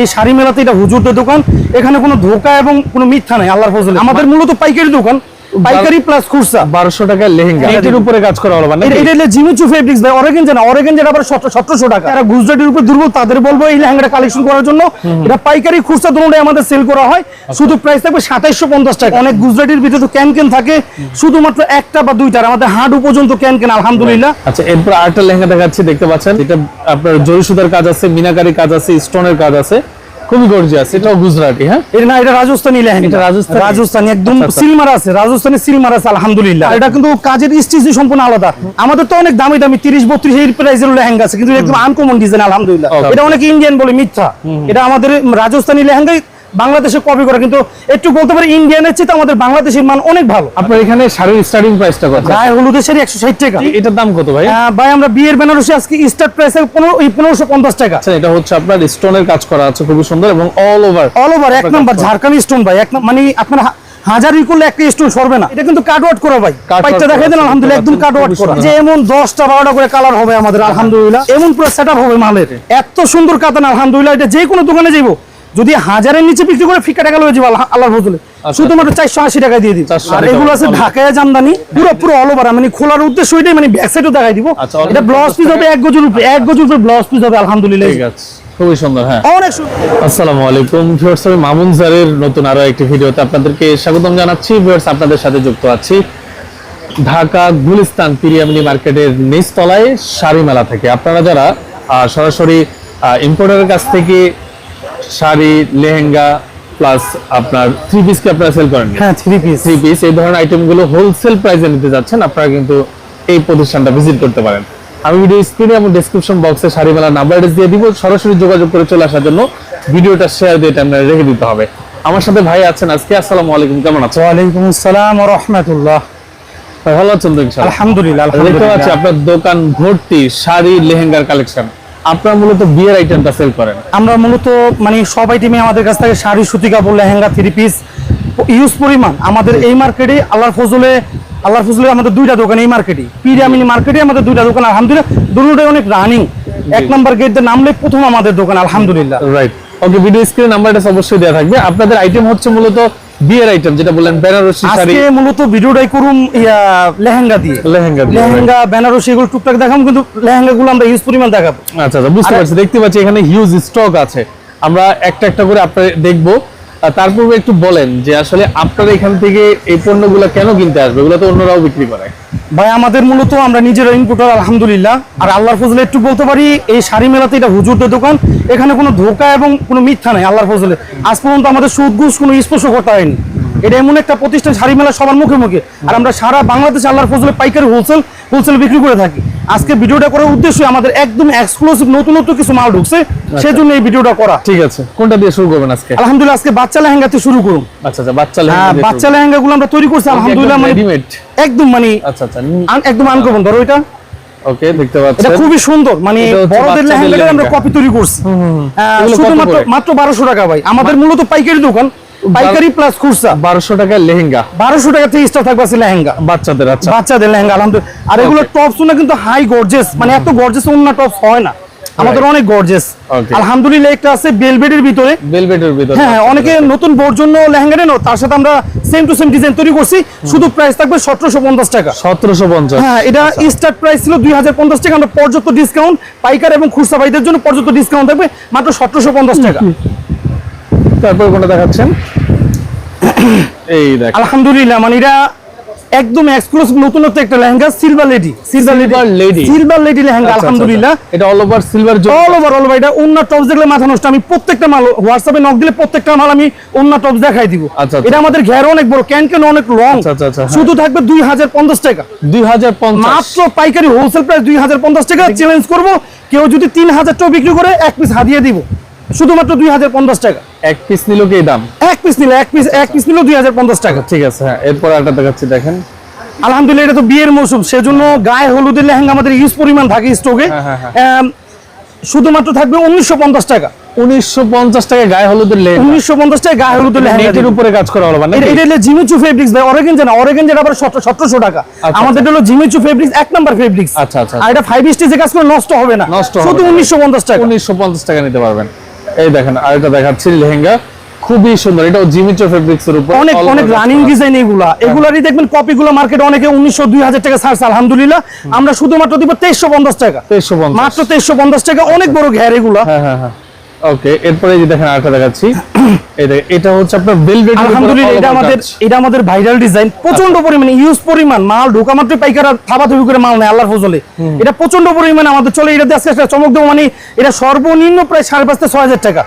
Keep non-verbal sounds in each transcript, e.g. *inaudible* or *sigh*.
এই শাড়ি মেলাতে এটা হুজুরদের দোকান। এখানে কোনো ধোকা এবং কোনো মিথ্যা নাই, আল্লাহর ফজলে। আমাদের মূলত পাইকারি দোকান। পাইকারি প্লাস খুচরা বারোশো টাকার লেহেঙ্গা। এটির উপরে কাজ করা হলো মানে এটা হলো জিমিচু ফেব্রিক্স ভাই। অরেগেন জানা অরেগেন যেটা আবার সতেরোশো টাকা। যারা গুজরাটের উপর দুর্বল তাদের বলব এই লেহেঙ্গাটা কালেকশন করার জন্য। এটা পাইকারি খুচরা আমাদের সেল করা হয়। শুধু প্রাইস থাকবে সাতাইশশো পঞ্চাশ টাকা। অনেক গুজরাটের ভিতরে তো ক্যান ক্যান থাকে শুধুমাত্র একটা বা দুইটা আমাদের হাঁটু পর্যন্ত ক্যান ক্যান আলহামদুলিল্লাহ আচ্ছা এরপর আরেকটা লেহেঙ্গা দেখাচ্ছি দেখতে পাচ্ছেন? এটা আপনার জরি সুতার কাজ আছে মিনাকারি কাজ আছে স্টোনের কাজ আছে। খুবই গর্জিয়াস এটাও গুজরাটি হ্যাঁ? এটা না এটা রাজস্থানি লেহেঙ্গা। এটা রাজস্থানি? রাজস্থানি একদম আচ্ছা, আচ্ছা। সিলমার আছে রাজস্থানি সিলমার আছে আলহামদুলিল্লাহ। এটা কিন্তু কাজের স্টিচি সম্পূর্ণ আলাদা। আমাদের তো অনেক দামি দামি তিরিশ বত্রিশ এই প্রাইজের লেহেঙ্গা আছে কিন্তু একদম আনকমন ডিজাইন আলহামদুলিল্লাহ। এটা অনেক ইন্ডিয়ান বলে মিথ্যা। এটা আমাদের রাজস্থানি লেহেঙ্গাই বাংলাদেশে কপি করা। কিন্তু একটু বলতে পারি ইন্ডিয়ানের চেয়ে আমাদের বাংলাদেশের মান অনেক ভালো। আপনার এখানে শাড়ির স্টার্টিং প্রাইসটা কত? গায়ে হলুদের শাড়ি একশো ষাট টাকা। এটার দাম কত ভাই? ভাই আমরা বিয়ের বেনারসি আজকে স্টার্ট প্রাইস পনেরোশো পঞ্চাশ টাকা। আচ্ছা এটা হচ্ছে আপনার স্টোনের কাজ করা আছে খুবই সুন্দর এবং অল ওভার অল ওভার এক নাম্বার ঝাড়খান্ড স্টোন ভাই এক মানে আপনার হা- হাজার ই করলে একটা স্টোন সরবে না। এটা কিন্তু কাট ওয়াট করা ভাই। Work দেখাই দেন আলহামদুলিল্লাহ একদম দেখতে কাট ওয়াট করা। যে এমন দশটা বারোটা করে কালার হবে আমাদের আলহামদুলিল্লাহ। এমন পুরো সেট হবে মালের। এত সুন্দর কাতান আলহামদুলিল্লাহ এটা যে কোনো দোকানে যাইবো। যদি হাজারের নিচে বিক্রি করে ফিকা টাকা লয়ে যাব আল্লাহর ফজলে। শুধুমাত্র চারশো আশি টাকা দিয়ে দিই আর এগুলো আছে ঢাকায় জামদানি পুরো পুরো অল ওভার মানে খোলার উদ্দেশ্য ওইটাই মানে ব্যাক সাইডও দেখাই দিব। আচ্ছা, এটা ব্লাউজ পিস হবে এক গজুর উপরে এক গজুর উপরে ব্লাউজ পিস হবে আলহামদুলিল্লাহ। ঠিক আছে। খুবই সুন্দর হ্যাঁ। অনেক আসসালামু আলাইকুম ভিউয়ার্স আমি মামুন স্যারের নতুন আরও একটি ভিডিওতে আপনাদেরকে স্বাগতম জানাচ্ছি। ভিউয়ার্স আপনাদের সাথে যুক্ত আছি ঢাকা গুলিস্তান পিরিয়ামনি মার্কেটের নিচতলায় শাড়ি মেলা থেকে। আপনারা যারা সরাসরি ইম্পোর্টারের কাছ থেকে শাড়ি লেহেঙ্গা প্লাস আপনার থ্রি পিসকে আপনারা সেল করেন হ্যাঁ থ্রি পিস থ্রি পিস এই ধরনের আইটেমগুলো হোলসেল প্রাইসে নিতে যাচ্ছেন আপনারা কিন্তু এই প্রতিষ্ঠানটা ভিজিট করতে পারেন। আমি ভিডিও স্ক্রিনে এবং ডেসক্রিপশন বক্সে শাড়ি মেলার নাম্বার দিয়ে দিব সরাসরি যোগাযোগ করে চলে আসার জন্য ভিডিওটা শেয়ার দিয়ে আপনারা রেখে দিতে হবে। আমার সাথে ভাই আছেন আজকে আসসালামু আলাইকুম কেমন আছেন? ওয়ালাইকুম আসসালাম রহমতুল্লাহ। ভাই, ভালো আছেন তো ইনশাআল্লাহ? আলহামদুলিল্লাহ দেখতে পাচ্ছি আপনার দোকান ভর্তি শাড়ি লেহেঙ্গার কালেকশন আপনারা মূলত বিয়ের আইটেমটা সেল করেন? আমরা মূলত মানে সব আইটেমে আমাদের কাছ থেকে শাড়ি সুতি কাপড় লেহেঙ্গা থ্রি পিস ইউজ পরিমাণ। আমাদের এই মার্কেটে আল্লাহর ফজলে আল্লাহর ফজলে আমাদের দুইটা দোকান এই মার্কেটে পিরিয়ামিনি মার্কেটে আমাদের দুইটা দোকান আলহামদুলিল্লাহ। দুটোটাই অনেক রানিং এক নম্বর গেট নামলে প্রথম আমাদের দোকান আলহামদুলিল্লাহ। রাইট ওকে ভিডিও স্ক্রিনে নাম্বারটা অবশ্যই দেওয়া থাকবে। আপনাদের আইটেম হচ্ছে মূলত বিয়ের আইটেম যেটা বললেন বেনারসি শাড়ি। আজকে মূলত ভিডিওটাই করুম ইয়া লেহেঙ্গা দিয়ে। লেহেঙ্গা দিয়ে, লেহেঙ্গা। বেনারসি এগুলো টুকটাক দেখাম কিন্তু লেহেঙ্গা গুলো আমরা ইউজ পরিমাণ দেখাবো। আচ্ছা আচ্ছা বুঝতে পারছি। দেখতে পাচ্ছি এখানে হিউজ স্টক আছে। আমরা একটা একটা করে আপনার দেখব। তারপর তার পূর্বে একটু বলেন যে আসলে আপনারা এখান থেকে এই পণ্যগুলো কেন কিনতে আসবে? এগুলো তো অন্যরাও বিক্রি করে। ভাই, আমাদের মূলত আমরা নিজেরা ইনপুটার আলহামদুলিল্লাহ। আর আল্লাহর ফজলে একটু বলতে পারি, এই শাড়ি মেলাতে এটা হুজুরদের দোকান, এখানে কোনো ধোকা এবং কোনো মিথ্যা নাই, আল্লাহর ফজলে। আজ পর্যন্ত আমাদের সুদ ঘুষ কোনো স্পর্শ করতে হয়নি। এটা এমন একটা প্রতিষ্ঠান শাড়ি মেলা সবার মুখে মুখে। আর আমরা সারা বাংলাদেশে আল্লাহর ফজলে পাইকারি হোলসেল হোলসেল বিক্রি করে থাকি। আজকে ভিডিওটা করার উদ্দেশ্য আমাদের একদম এক্সক্লুসিভ নতুনত্ব কিছু মাল ঢুকছে সেজন্য এই ভিডিওটা করা। ঠিক আছে। কোনটা দিয়ে শুরু করবেন আজকে? আলহামদুলিল্লাহ আজকে বাচ্চা লেহেঙ্গা লেহেঙ্গাতে শুরু করুন। আচ্ছা আচ্ছা বাচ্চা হ্যাঁ লেহেঙ্গা দিয়ে বাচ্চা লেহেঙ্গা গুলো আমরা তৈরি করছি আলহামদুলিল্লাহ মানে রেডিমেড একদম মানে আচ্ছা আচ্ছা একদম আনকমন ধরো এটা। ওকে দেখতে পাচ্ছেন। এটা খুবই সুন্দর মানে বড়দের লেহেঙ্গাটা আমরা কপি তৈরি করছি। এগুলো শুধুমাত্র মাত্র বারোশো টাকা ভাই। আমাদের মূলত পাইকারি দোকান পাইকারি প্লাস খুচরা বারোশো টাকার লেহেঙ্গা। বারোশো টাকা থেকে স্টার্ট থাকবে আছে লেহেঙ্গা। বাচ্চাদের আচ্ছা। বাচ্চাদের লেহেঙ্গা আলহামদুলিল্লাহ। আর এগুলো টপস না কিন্তু হাই গর্জেস মানে এত গর্জেস টপস হয় না। আমাদের অনেক গর্জেস আলহামদুলিল্লাহ একটা আছে ভিতরে। ভিতরে হ্যাঁ হ্যাঁ অনেকে নতুন বোর জন্য লেহেঙ্গা নেন তার সাথে আমরা সেম টু সেম ডিজাইন তৈরি করছি। শুধু প্রাইস থাকবে সতেরোশো পঞ্চাশ টাকা। সতেরোশো পঞ্চাশ হ্যাঁ এটা স্টার্ট প্রাইস ছিল দুই হাজার পঞ্চাশ টাকা। আমরা পর্যাপ্ত ডিসকাউন্ট পাইকার এবং খুচরা ভাইদের জন্য পর্যাপ্ত ডিসকাউন্ট থাকবে মাত্র সতেরোশো পঞ্চাশ টাকা। তারপর কোনটা দেখাচ্ছেন? এই দেখ। আলহামদুলিল্লাহ মানে এটা একদম এক্সক্লুসিভ নতুনত্ব একটা lehenga silver lady silver. Lady silver lady lehenga আচ্ছা, আচ্ছা, আলহামদুলিল্লাহ। আচ্ছা। এটা all over silver all over all over এটা অন্য টপস দেখলে মাথা নষ্ট। আমি প্রত্যেকটা মাল হোয়াটসঅ্যাপে নক দিলে প্রত্যেকটা মাল আমি অন্য টপস দেখাই দিব। আচ্ছা। এটা আমাদের ঘের অনেক বড় ক্যান ক্যান অনেক লং আচ্ছা, আচ্ছা, আচ্ছা, হ্যাঁ। শুধু থাকবে দুই হাজার পঞ্চাশ টাকা। দুই হাজার পঞ্চাশ। মাত্র পাইকারি হোলসেল প্রাইস দুই হাজার পঞ্চাশ টাকা চ্যালেঞ্জ করব। কেউ যদি তিন হাজার টাকা বিক্রি করে এক পিস হাতিয়ে দিব। শুধুমাত্র দুই হাজার পঞ্চাশ টাকা। এক পিস নিল কি দাম? এক পিস নিলে এক পিস এক পিস হাজার পঞ্চাশ টাকা ঠিক আছে। হ্যাঁ এরপর একটা দেখাচ্ছি দেখেন। আলহামদুলিল্লাহ এটা তো বিয়ের মৌসুম সেজন্য গায়ে হলুদের লেহেঙ্গা আমাদের ইউজ পরিমাণ থাকে স্টকে হ্যাঁ, হ্যাঁ, শুধুমাত্র থাকবে উনিশশো পঞ্চাশ টাকা। উনিশশো পঞ্চাশ টাকা গায়ে হলুদের লেহেঙ্গা। উনিশশো পঞ্চাশ টাকা গায়ে হলুদের লেহেঙ্গা দিব। উপরে কাজ করা হলো মানে এটা হলো জিমিচু ফেব্রিক্স ভাই অরেগেন জানা অরেগেন যেটা আবার সতেরোশো টাকা। আচ্ছা। আমাদের হলো জিমিচু ফেব্রিক্স এক নাম্বার ফেব্রিক্স আচ্ছা, আচ্ছা, আর এটা ফাইভ স্টেজে কাজ করে নষ্ট হবে না। শুধু না। উনিশশো পঞ্চাশ টাকা। উনিশশো পঞ্চাশ টাকা নিতে পারবেন। এই দেখেন আরেকটা দেখাচ্ছি লেহেঙ্গা। খুবই সুন্দর এটা জিমিচো ফেব্রিক্স এর উপর অনেক অনেক রানিং ডিজাইন এগুলা। এগুলারই দেখবেন কপিগুলো মার্কেটে অনেকে উনিশশো দুই হাজার টাকা ছাড়ছে আলহামদুলিল্লাহ। আমরা শুধুমাত্র দিব তেইশশো পঞ্চাশ টাকা। 2350 মাত্র তেইশশো পঞ্চাশ টাকা অনেক বড় ঘের এগুলা। হ্যাঁ হ্যাঁ হ্যাঁ। ওকে এরপরে যে দেখেন আরেকটা দেখাচ্ছি। দেখেন এটা হচ্ছে আপনার ভেলভেট আলহামদুলিল্লাহ এটা আমাদের এটা আমাদের ভাইরাল ডিজাইন প্রচণ্ড পরিমাণে ইউজ পরিমাণ মাল ঢোকা মাত্র পাইকারা থাবা থুবি করে মাল নেয় আল্লাহর ফজলে। এটা প্রচণ্ড পরিমাণে আমাদের চলে এটা আজকে একটা চমক দেবো মানে এটা সর্বনিম্ন প্রায় সাড়ে পাঁচ থেকে ছয় হাজার টাকা।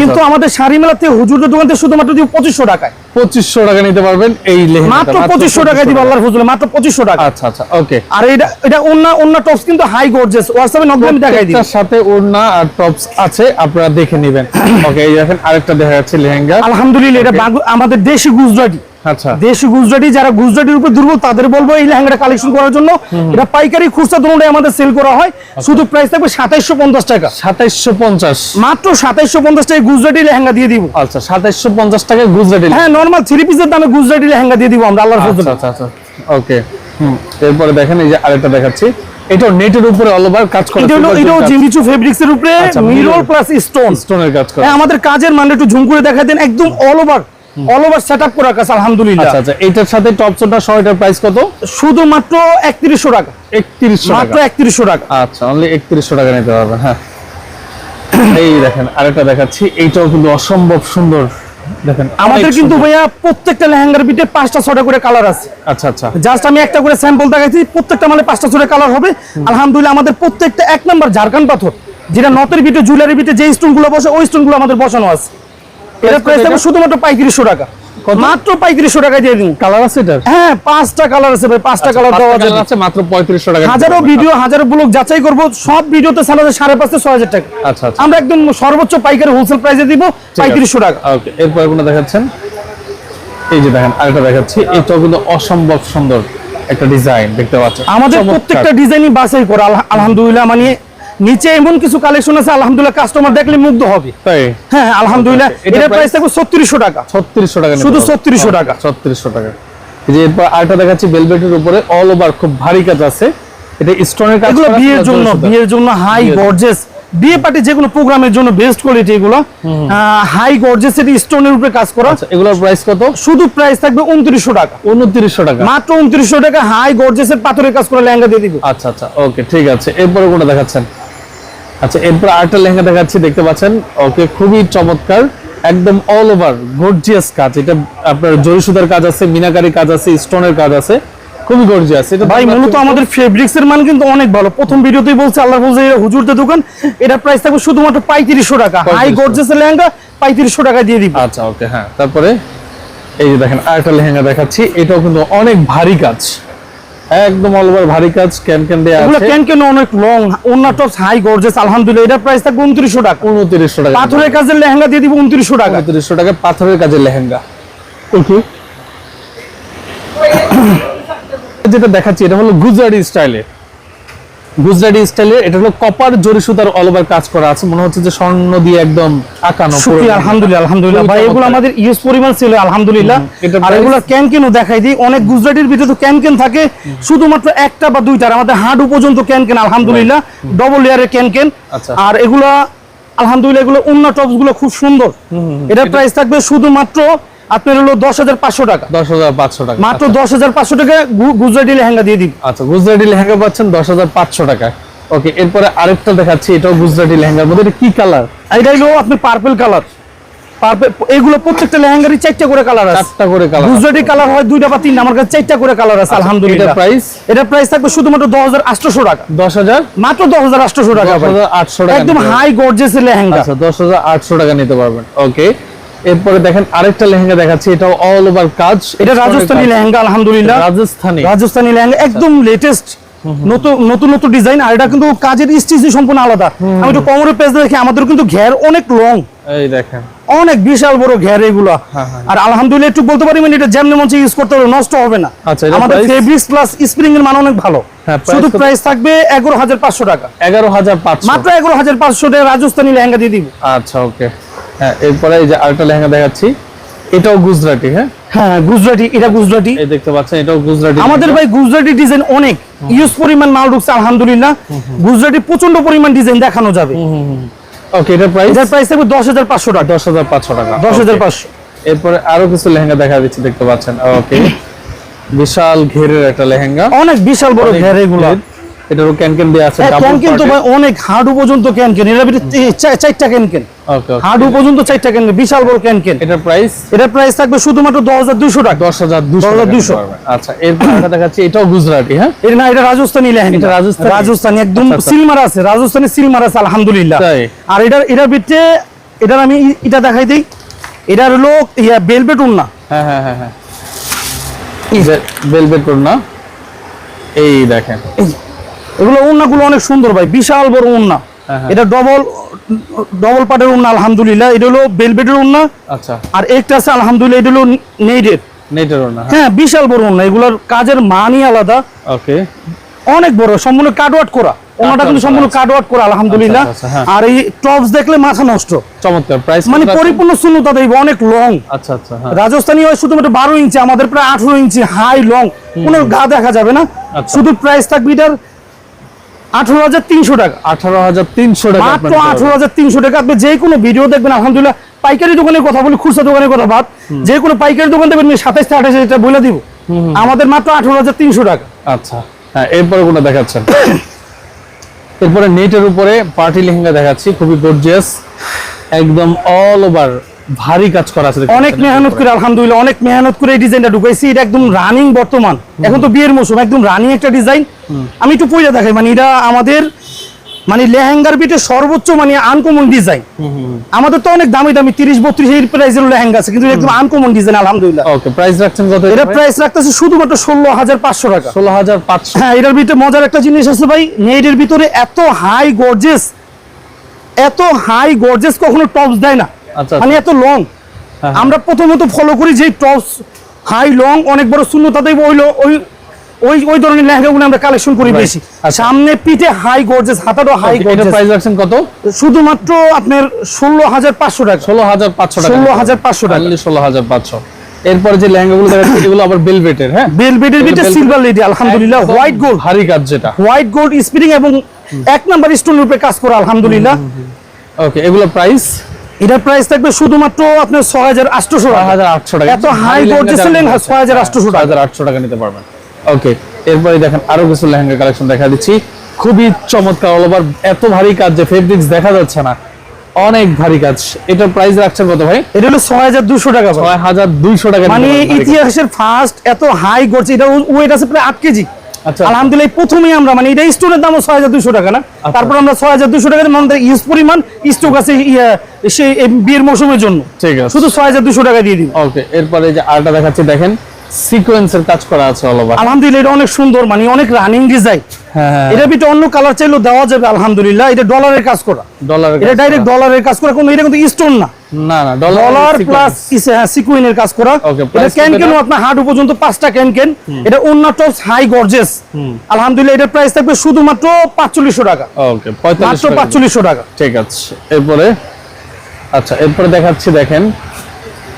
কিন্তু আচ্ছা। আমাদের শাড়ি মেলাতে হুজুরের দোকান থেকে শুধুমাত্র দিব পঁচিশশো টাকায়। পঁচিশশো টাকা নিতে পারবেন এই মাত্র পঁচিশশো টাকায় দিব আল্লাহর ফজলে মাত্র পঁচিশশো টাকা আচ্ছা আচ্ছা ওকে। আর এটা এটা অন্য অন্য টপস কিন্তু হাই গর্জেস হোয়াটসঅ্যাপে নব্বই আমি দেখাই দিই। সাথে অন্য আর টপস আছে আপনারা দেখে নেবেন। *coughs* ওকে এই দেখেন আরেকটা দেখা যাচ্ছে লেহেঙ্গা। আলহামদুলিল্লাহ এটা আমাদের দেশি গুজরাটি। আচ্ছা। দেশি গুজরাটি যারা গুজরাটির উপর দুর্বল তাদের বলব এই লেহেঙ্গাটা কালেকশন করার জন্য। এটা পাইকারি খুচরা আমাদের সেল করা হয়। শুধু প্রাইস থাকবে সাতাইশশো পঞ্চাশ টাকা। সাতাইশশো পঞ্চাশ। মাত্র সাতাইশশো পঞ্চাশ টাকা গুজরাটি লেহেঙ্গা দিয়ে দিব। আচ্ছা সাতাইশশো পঞ্চাশ টাকায় গুজরাটি হ্যাঁ নর্মাল থ্রি পিসের দামে গুজরাটি লেহেঙ্গা দিয়ে দিব আমরা আল্লাহর ফজলে। আচ্ছা আচ্ছা আচ্ছা। ওকে হুম। এরপরে দেখেন এই যে আরেকটা দেখাচ্ছি। এটাও নেটের উপরে অল ওভার কাজ করে এটা হলো জিমিচু ফেব্রিক্স এর উপরে আচ্ছা, মিরর প্লাস স্টোন স্টোনের কাজ করে। হ্যাঁ আমাদের কাজের মানে একটু ঝুম করে দেখা দেন একদম অল ওভার অল ওভার আলহামদুলিল্লাহ। আচ্ছা আচ্ছা এটার সাথে টপসটা সহ এটার প্রাইস কত? শুধুমাত্র একত্রিশশো টাকা। একত্রিশশো মাত্র টাকা একত্রিশশো টাকা। আচ্ছা অনলি একত্রিশশো টাকা নিতে পারবেন হ্যাঁ। *coughs* এই দেখেন আরেকটা দেখাচ্ছি। এইটাও কিন্তু অসম্ভব সুন্দর। দেখেন আমাদের কিন্তু ভাইয়া প্রত্যেকটা লেহেঙ্গার পিঠে পাঁচটা ছটা করে কালার আছে। আচ্ছা আচ্ছা। জাস্ট আমি একটা করে স্যাম্পল দেখাইছি প্রত্যেকটা মালে পাঁচটা ছটা কালার হবে। আলহামদুলিল্লাহ আমাদের প্রত্যেকটা এক নাম্বার ঝাড়খান পাথর যেটা নতের পিঠে জুয়েলারি পিঠে যে স্টোনগুলো বসে ওই স্টোনগুলো আমাদের বসানো আছে। এটা প্রাইস থাকবে শুধুমাত্র পঁয়ত্রিশশো টাকা। মাত্র পঁয়ত্রিশশো টাকায় দিয়ে দিন। কালার আছে এটার? হ্যাঁ পাঁচটা কালার আছে ভাই পাঁচটা কালার দেওয়া যাবে। আছে মাত্র পঁয়ত্রিশশো টাকা হাজারো ভিডিও হাজারো ব্লগ যাচাই করব সব ভিডিওতে সালাদে সাড়ে পাঁচ ছয় হাজার টাকা। আচ্ছা আচ্ছা। আমরা একদম সর্বোচ্চ পাইকারি হোলসেল প্রাইসে দিব পঁয়ত্রিশশো টাকা। ওকে এরপর কোনো দেখাচ্ছেন? এই যে দেখেন আরেকটা দেখাচ্ছি। এটাও কিন্তু অসম্ভব সুন্দর একটা ডিজাইন দেখতে পাচ্ছেন। আমাদের প্রত্যেকটা ডিজাইনই বাছাই করা আলহামদুলিল্লাহ মানে নিচে এমন কিছু কালেকশন আছে আলহামদুলিল্লাহ কাস্টমার দেখলে মুগ্ধ হবে। তাই? হ্যাঁ আলহামদুলিল্লাহ। Okay, এটার প্রাইস থাকবে ছত্রিশশো টাকা। ছত্রিশশো টাকা নিতে শুধু পারবেন। 3600 টাকা। ছত্রিশশো টাকা। এই যে এরপর আরেকটা দেখাচ্ছি বেলভেটের উপরে অল ওভার খুব ভারী কাজ আছে। এটা স্টোনের কাজ এগুলো বিয়ের জন্য বিয়ের জন্য হাই গর্জেস বিয়ে পার্টি যে কোনো প্রোগ্রামের জন্য বেস্ট কোয়ালিটি এগুলো। হাই গর্জেস এর স্টোনের উপরে কাজ করা। আচ্ছা এগুলোর প্রাইস কত? শুধু প্রাইস থাকবে উনত্রিশশো টাকা। উনত্রিশশো টাকা। মাত্র উনত্রিশশো টাকা হাই গর্জেস এর পাথরের কাজ করে লেহেঙ্গা দিয়ে দিব। আচ্ছা আচ্ছা ওকে ঠিক আছে। এরপরে কোনটা দেখাচ্ছেন? আচ্ছা এরপর আরেকটা লেহেঙ্গা দেখাচ্ছি দেখতে পাচ্ছেন? ওকে খুবই চমৎকার একদম অল ওভার গর্জিয়াস কাজ। এটা আপনার জরি সুতার কাজ আছে মিনাকারি কাজ আছে স্টোনের কাজ আছে খুবই গর্জিয়াস এটা ভাই মূলত আমাদের ফেব্রিক্স এর মান কিন্তু অনেক ভালো। প্রথম ভিডিওতেই বলছে আল্লাহ বলছে হুজুরদের দোকান এটা প্রাইস থাকবে শুধুমাত্র পঁয়ত্রিশশো টাকা। হাই 3500 এর লেহেঙ্গা পঁয়ত্রিশশো টাকা দিয়ে দিব। আচ্ছা ওকে হ্যাঁ তারপরে এই যে দেখেন আরেকটা লেহেঙ্গা দেখাচ্ছি এটাও কিন্তু অনেক ভারী কাজ। একদম অল ওভার ভারী কাজ ক্যান ক্যান দেয়া এগুলো আছে। ক্যান ক্যান অনেক লং অন্য টপস হাই গর্জিয়াস আলহামদুলিল্লাহ। এটা প্রাইস থাকবে উনত্রিশশো টাকা। উনত্রিশশো টাকা। পাথরের কাজের লেহেঙ্গা দিয়ে দিব উনত্রিশশো টাকা। উনত্রিশশো টাকা পাথরের কাজের লেহেঙ্গা। ওকে যেটা দেখাচ্ছি এটা হলো গুজরাটি স্টাইলে গুজরাটি স্টাইলে এটা হলো কপার জরি সুতার অল ওভার কাজ করা আছে। মনে হচ্ছে যে স্বর্ণ দিয়ে একদম আঁকানো। শুক্রিয়া আলহামদুলিল্লাহ আলহামদুলিল্লাহ। ভাই এগুলো আমাদের ইউজ পরিমাণ ছিল আলহামদুলিল্লাহ। আর এগুলো ক্যান কেনও দেখাই দিই। অনেক গুজরাটির ভিতরে তো ক্যান কেন থাকে। শুধুমাত্র একটা বা দুইটার আমাদের হাঁটু পর্যন্ত ক্যান কেন আলহামদুলিল্লাহ। ডবল লেয়ারের ক্যান কেন আচ্ছা। আর এগুলা আলহামদুলিল্লাহ এগুলো অন্য টপসগুলো খুব সুন্দর। এটার প্রাইস থাকবে শুধুমাত্র আপনার হলো দশ হাজার পাঁচশো টাকা। দশ হাজার পাঁচশো টাকা। মাত্র দশ হাজার পাঁচশো টাকা গুজরাটি লেহেঙ্গা দিয়ে দিন আচ্ছা গুজরাটি লেহেঙ্গা পাচ্ছেন দশ হাজার পাঁচশো টাকা ওকে এরপরে আরেকটা দেখাচ্ছি এটাও গুজরাটি লেহেঙ্গার মধ্যে। এটা কি কালার? এটা হলো আপনার পার্পল কালার এগুলো প্রত্যেকটা লেহেঙ্গারই চারটা করে কালার আছে। চারটা করে কালার গুজরাটি কালার হয় দুইটা বা তিনটা আমার কাছে চারটা করে কালার আছে আলহামদুলিল্লাহ। এটা প্রাইস এটা প্রাইস থাকবে শুধুমাত্র দশ হাজার আটশোশো টাকা। দশ হাজার? মাত্র দশ হাজার আটশোশো টাকা আটশো টাকা একদম। High gorgeous lehenga. আচ্ছা দশ হাজার আটশো টাকা নিতে পারবেন। ওকে এরপরে দেখেন আরেকটা লেহেঙ্গা দেখাচ্ছি এটাও অল ওভার কাজ। এটা রাজস্থানী লেহেঙ্গা আলহামদুলিল্লাহ। রাজস্থানী। রাজস্থানী লেহেঙ্গা একদম লেটেস্ট নতুন নতুন নতুন ডিজাইন আর এটা কিন্তু কাজের স্টিচ সম্পূর্ণ আলাদা। আমি একটু কোমরের পেজ দেখি আমাদের কিন্তু ঘের অনেক লং এই দেখেন। অনেক বিশাল বড় ঘের এগুলো। হ্যাঁ, হ্যাঁ। আর আলহামদুলিল্লাহ একটু বলতে পারি মানে এটা যেমনি মঞ্চে ইউজ করতে হবে নষ্ট হবে না। আচ্ছা, আমাদের? ফেব্রিক্স প্লাস স্প্রিং এর মান অনেক ভালো। হ্যাঁ, শুধু প্রাইস থাকবে এগারো হাজার পাঁচশো টাকা। এগারো হাজার মাত্র এগারো হাজার পাঁচশো টাকা রাজস্থানী লেহেঙ্গা দিয়ে দিব। আচ্ছা ওকে হ্যাঁ এরপরে এই যে আরেকটা লেহেঙ্গা দেখাচ্ছি। এটাও গুজরাটি হ্যাঁ? হ্যাঁ গুজরাটি এটা গুজরাটি। এই দেখতে পাচ্ছেন এটাও গুজরাটি আমাদের ভাই গুজরাটি ডিজাইন অনেক। ইউজ পরিমাণ মাল ঢুকছে আলহামদুলিল্লাহ। গুজরাটি প্রচণ্ড পরিমাণ ডিজাইন দেখানো যাবে। ওকে এটার প্রাইস এটার প্রাইস থাকবে দশ হাজার পাঁচশো টাকা। দশ হাজার পাঁচশো টাকা দশ হাজার. পাঁচশো। এরপরে আরও কিছু লেহেঙ্গা দেখা দিচ্ছি দেখতে পাচ্ছেন ওকে *laughs* বিশাল ঘেরের একটা লেহেঙ্গা। অনেক বিশাল বড় ঘের এগুলো। ঘের। এটারও ক্যান ক্যান দেওয়া আছে ক্যান কিন্তু ভাই অনেক হাঁটু পর্যন্ত ক্যান ক্যান এর ভিতরে তি- চারটা ক্যান ক্যান ওকে হাঁটু পর্যন্ত চারটা ক্যান ক্যান বিশাল বড় ক্যান ক্যান এটার প্রাইস এটার প্রাইস থাকবে শুধুমাত্র দশ হাজার দুশো টাকা। দশ হাজার দুশো 10,200 আচ্ছা এরপর দেখাচ্ছি এটাও গুজরাটি হ্যাঁ? এটা না এটা রাজস্থানি লেহেঙ্গা। এটা রাজস্থানি? রাজস্থানি একদম আচ্ছা, আচ্ছা। সিলমার আছে রাজস্থানি সিলমার আছে আলহামদুলিল্লাহ। আর এটার এটার ভিতরে এটার আমি এটা দেখাই দিই। এটার হলো ইয়া বেলভেট উন্না হ্যাঁ হ্যাঁ হ্যাঁ হ্যাঁ। ভেলভেট না এই দেখেন। এগুলো উন্নাগুলো অনেক সুন্দর ভাই বিশাল বড় উন্না। হ্যাঁ, হ্যাঁ। এটা ডবল ডবল পাটের উন্না আলহামদুলিল্লাহ। এটা হলো বেলভেটের উন্না। আচ্ছা। আর একটা আছে আলহামদুলিল্লাহ এটা হলো নেইডের নেটের না হ্যাঁ। বিশাল বড় উন্না। এগুলোর কাজের মানই আলাদা। ওকে অনেক বড় সম্পূর্ণ কাটওয়াট করা। ওনাটা কিন্তু সম্পূর্ণ। কাটওয়াট করা আলহামদুলিল্লাহ। আচ্ছা, আচ্ছা, হ্যাঁ। আর এই টপস দেখলে মাথা নষ্ট। চমৎকার প্রাইস মানে পরিপূর্ণ শূন্যতা দেব অনেক লং আচ্ছা আচ্ছা হ্যাঁ। রাজস্থানী হয় শুধুমাত্র বারো ইঞ্চি আমাদের প্রায় আঠারো ইঞ্চি হাই লং কোনো গা দেখা যাবে না। আচ্ছা। শুধু প্রাইস থাকবে এটার আঠারো হাজার তিনশো টাকা। আঠারো হাজার তিনশো টাকা মাত্র আঠারো হাজার তিনশো টাকা। আপনি যে কোনো ভিডিও দেখবেন আলহামদুলিল্লাহ পাইকারি দোকানের কথা বলি খুচরা দোকানের কথা বাদ যে কোনো পাইকারি দোকান দেখবেন সাতাইশ থেকে আঠাশ এটা বলে দিব। আমাদের মাত্র আঠারো হাজার তিনশো টাকা। আচ্ছা হ্যাঁ এরপরে দেখাচ্ছেন? এরপরে নেটের উপরে পার্টি লেহেঙ্গা দেখাচ্ছি খুবই গর্জিয়াস একদম অল ওভার ভারী কাজ করা আছে অনেক মেহনত করে আলহামদুলিল্লাহ অনেক মেহনত করে এই ডিজাইনটা ঢুকাইছি। এটা একদম রানিং বর্তমান। এখন তো বিয়ের মৌসুম একদম রানিং একটা ডিজাইন আমি একটু পয়লা দেখাই মানে এটা আমাদের মানে লেহেঙ্গার বিটে সর্বোচ্চ মানে আনকমন ডিজাইন আমাদের তো অনেক দামি দামি তিরিশ বত্রিশ এই প্রাইসের লেহেঙ্গা আছে কিন্তু একদম আনকমন ডিজাইন আলহামদুলিল্লাহ। ওকে প্রাইস রাখছেন কত এটা প্রাইস রাখতেছে শুধুমাত্র ষোলো হাজার পাঁচশো টাকা। ষোলো হাজার পাঁচশো। হ্যাঁ এটার ভিতরে মজার একটা জিনিস আছে ভাই নেটের ভিতরে এত হাই গর্জেস এত হাই গর্জেস কখনো টপস দেয় না। মানে এত লং হ্যাঁ। আমরা প্রথমত ফলো করি যে টপস হাই লং অনেক বড় শূন্যতা দেব ওই ওই ওই ধরনের লেহেঙ্গাগুলো আমরা কালেকশন করি বেশি। আচ্ছা। সামনে পিঠে হাই গর্জেস হাতাটাও হাই গর্জেস প্রাইস রাখছেন কত? শুধুমাত্র আপনার ষোলো হাজার পাঁচশো টাকা। ষোলো হাজার পাঁচশো টাকা। 16,500 টাকা। ষোলো হাজার পাঁচশো। এরপরে যে লেহেঙ্গাগুলো দেখাচ্ছি এগুলো আবার বেলভেটের হ্যাঁ? বেলবেটের ভিতরে সিলভার লেডি আলহামদুলিল্লাহ। হোয়াইট গোল্ড ভারী কাজ যেটা। হোয়াইট গোল্ড স্প্রিং এবং এক নাম্বার স্টোন রূপে কাজ করা আলহামদুলিল্লাহ। ওকে এগুলো প্রাইস এটার প্রাইস থাকবে শুধুমাত্র আপনার ছয় হাজার আটশোশো আটশো টাকা। এত হাই gorgeous এর লেহেঙ্গা, 6,800 টাকা। ছয় হাজার আটশো টাকা নিতে পারবেন। ওকে এরপরে দেখেন আরও কিছু লেহেঙ্গা কালেকশন দেখা দিচ্ছি। খুবই চমৎকার অল ওভার এত ভারী কাজ যে ফেব্রিক্স দেখা যাচ্ছে না। অনেক ভারী কাজ। এটার প্রাইস রাখছেন কত ভাই? এটা হলো ছয় হাজার দুশো টাকা ছয় হাজার দুইশো টাকা মানে ইতিহাসের ফার্স্ট এত হাই করছে। এটা ওয়েট আছে প্রায় আট কেজি। আলহামদুলিল্লাহ এই প্রথমেই আমরা মানে এটা স্টোনের দামও ছয় হাজার দুশো টাকা না? আচ্ছা। তারপর আমরা ছয় হাজার দুশো টাকা আমাদের ইউজ পরিমাণ স্টক আছে সেই এই বিয়ের মৌসুমের জন্য। ঠিক আছে। শুধু ছয় হাজার দুশো টাকা দিয়ে দিন ওকে এরপরে যে আরটা দেখাচ্ছি দেখেন। সিকোয়েন্সের কাজ করা আছে অল ওভার আলহামদুলিল্লাহ এটা অনেক সুন্দর মানে অনেক রানিং ডিজাইন হ্যাঁ এটা ভিতরে অন্য কালার চাইলেও দেওয়া যাবে আলহামদুলিল্লাহ। এটা ডলারের কাজ করা। ডলার এটা ডাইরেক্ট ডলারের কাজ করা কোনো এটা কিন্তু স্টোন না। না না ডলার প্লাস সিকুইনের কাজ করা। এটা price ক্যান ক্যান আপনার হাঁটু পর্যন্ত পাঁচটা ক্যান ক্যান এটা অন্য টপস হাই গর্জেস আলহামদুলিল্লাহ এটার প্রাইস থাকবে শুধুমাত্র পাঁচচল্লিশশো টাকা। ওকে মাত্র পাঁচচল্লিশশো টাকা। ঠিক আছে এরপরে আচ্ছা এরপরে দেখাচ্ছি দেখেন।